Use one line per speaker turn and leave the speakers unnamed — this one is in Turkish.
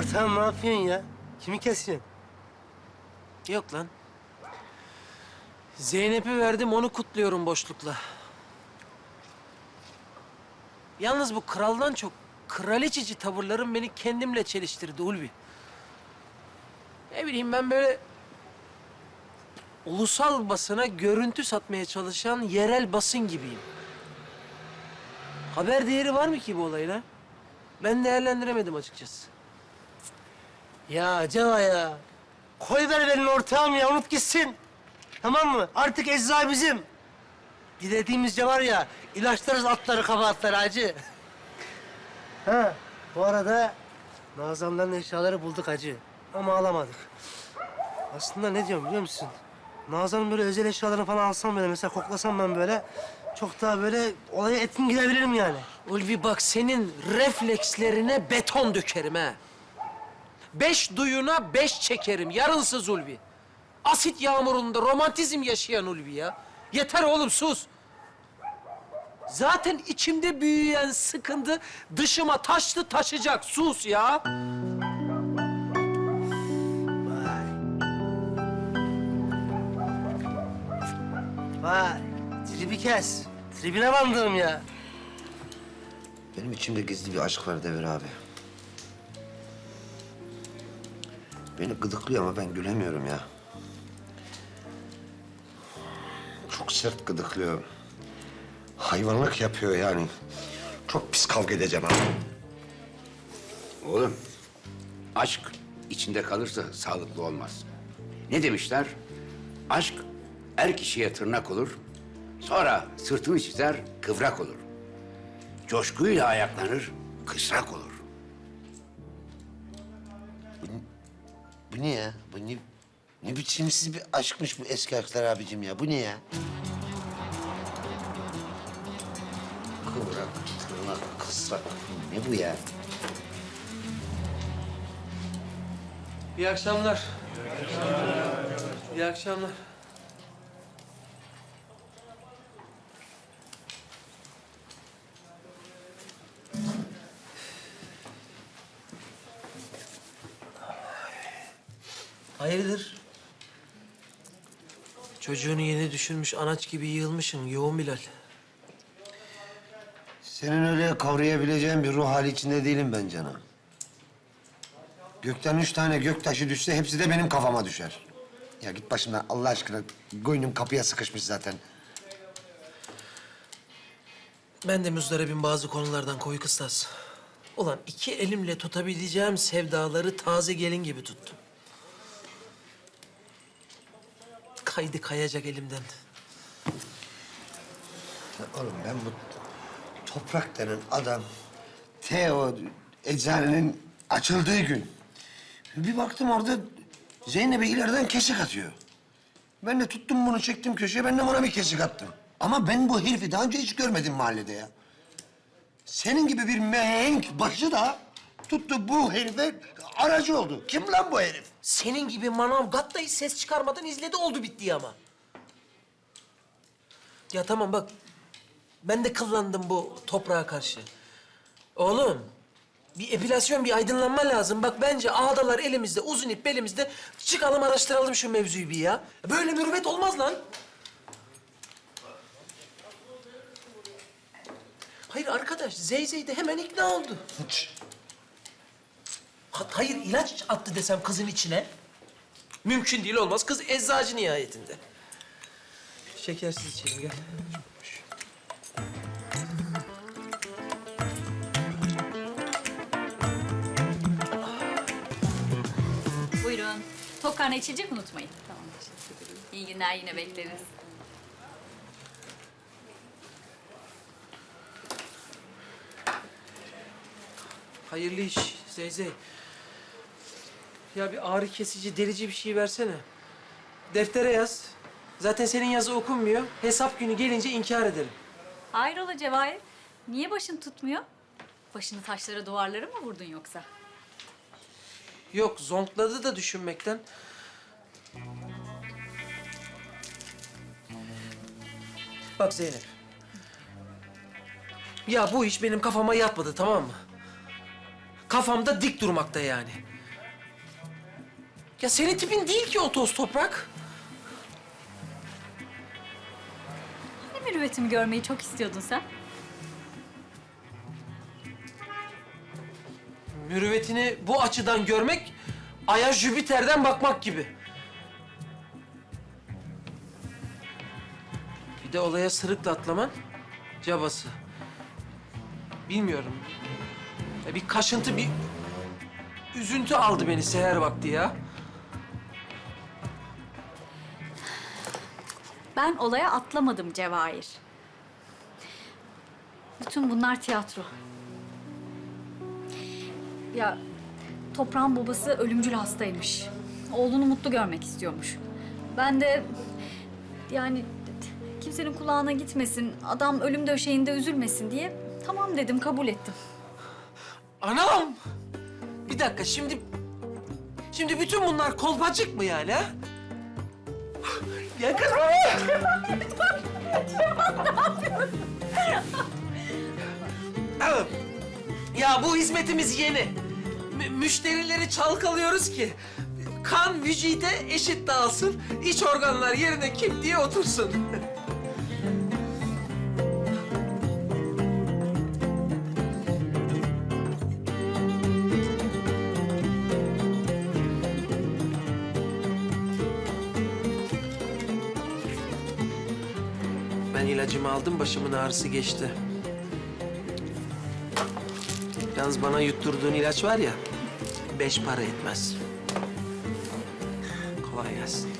Ortağım ne yapıyorsun ya? Kimi kesiyorsun?
Yok lan. Zeynep'i verdim, onu kutluyorum boşlukla. Yalnız bu kraldan çok kraliçeci tavırlarım beni kendimle çeliştirdi Ulvi. Ne bileyim ben böyle ulusal basına görüntü satmaya çalışan yerel basın gibiyim. Haber değeri var mı ki bu olayla? Ben değerlendiremedim açıkçası.
Ya acaba ya. Koy ver benim ortağım ya unut gitsin. Tamam mı? Artık ecza bizim. Dilediğimizce var ya ilaçlarız atları kabahatları hacı. ha bu arada Nazanların eşyaları bulduk hacı. Ama alamadık. Aslında ne diyorum biliyor musun? Nazan'ın böyle özel eşyalarını falan alsam böyle mesela koklasam ben böyle çok daha böyle olaya etkin gidebilirim yani.
Ulvi bak senin reflekslerine beton dökerim ha. Beş duyuna beş çekerim. Yarınsız Ulvi. Asit yağmurunda romantizm yaşayan Ulvi ya. Yeter oğlum sus. Zaten içimde büyüyen sıkıntı dışıma taştı taşacak. Sus ya.
Vay. Vay. Tribi kes. Tribine bandım ya.
Benim içimde gizli bir aşk var Devir abi. Beni gıdıklıyor ama ben gülemiyorum ya. Çok sert gıdıklıyor. Hayvanlık yapıyor yani. Çok pis kavga edeceğim abi.
Oğlum, aşk içinde kalırsa sağlıklı olmaz. Ne demişler? Aşk er kişiye tırnak olur, sonra sırtını çizer, kıvrak olur. Coşkuyla ayaklanır, kısrak olur.
Bu ne ya? Bu ne, ne biçimsiz bir aşkmış bu eski aşklar abicim ya. Bu ne ya? Kıvrak, tırnak, kısrak. Ne bu ya?
İyi akşamlar. İyi akşamlar. Hayırdır? Çocuğunu yeni düşürmüş anaç gibi yığılmışsın yoğun Bilal.
Senin öyle kavrayabileceğin bir ruh hali içinde değilim ben canım. Gökten üç tane gök taşı düşse hepsi de benim kafama düşer. Ya git başımdan Allah aşkına. Goynum kapıya sıkışmış zaten.
Ben de müzdaribim bazı konulardan koyu kıstas. Ulan iki elimle tutabileceğim sevdaları taze gelin gibi tuttum. Kaydı kayacak elimden.
Ya Oğlum ben bu toprak denen adam... Teo eczanenin açıldığı gün... Bir baktım orada Zeynep'e ileriden kesik atıyor. Ben de tuttum bunu çektim köşeye, ben de ona bir kesik attım. Ama ben bu herifi daha önce hiç görmedim mahallede ya. Senin gibi bir mehenk başı da tuttu bu herife aracı oldu. Kim lan bu herif?
Senin gibi manav gat da hiç ses çıkarmadan izledi oldu bitti ama. Ya tamam bak. Ben de kıllandım bu toprağa karşı. Oğlum bir epilasyon, bir aydınlanma lazım. Bak bence ağdalar elimizde, uzun ip belimizde. Çıkalım araştıralım şu mevzuyu bir ya. Böyle mürüvvet olmaz lan. Hayır arkadaş, Zeyzey de hemen ikna oldu. Ha- hayır ilaç attı desem kızın içine. Mümkün değil olmaz. Kız eczacı nihayetinde. Şekersiz içelim gel.
Buyurun. Tok karnı içecek unutmayın. Tamam, teşekkür ederim. İyi günler, yine bekleriz.
Hayırlı iş Zeyzey. Ya bir ağrı kesici, delici bir şey versene. Deftere yaz. Zaten senin yazı okunmuyor. Hesap günü gelince inkar ederim.
Hayrola Cevahir? Niye başın tutmuyor? Başını taşlara, duvarlara mı vurdun yoksa?
Yok, zonkladı da düşünmekten. Bak Zeynep. Ya bu iş benim kafama yatmadı tamam mı? kafamda dik durmakta yani. Ya senin tipin değil ki o toz toprak.
Ne mürüvvetimi görmeyi çok istiyordun sen?
Mürüvvetini bu açıdan görmek, Ay'a Jüpiter'den bakmak gibi. Bir de olaya sırıkla atlaman cabası. Bilmiyorum. Ya bir kaşıntı, bir üzüntü aldı beni seher vakti ya.
Ben olaya atlamadım Cevahir. Bütün bunlar tiyatro. Ya toprağın babası ölümcül hastaymış. Oğlunu mutlu görmek istiyormuş. Ben de yani kimsenin kulağına gitmesin, adam ölüm döşeğinde üzülmesin diye tamam dedim, kabul ettim.
Anam! Bir dakika şimdi... Şimdi bütün bunlar kolpacık mı yani ha? Ya kız Evet. Ya bu hizmetimiz yeni. Mü- müşterileri çalkalıyoruz ki kan vücude eşit dağılsın, iç organlar yerine kim diye otursun. Ben ilacımı aldım, başımın ağrısı geçti. Yalnız bana yutturduğun ilaç var ya, beş para etmez. Kolay gelsin.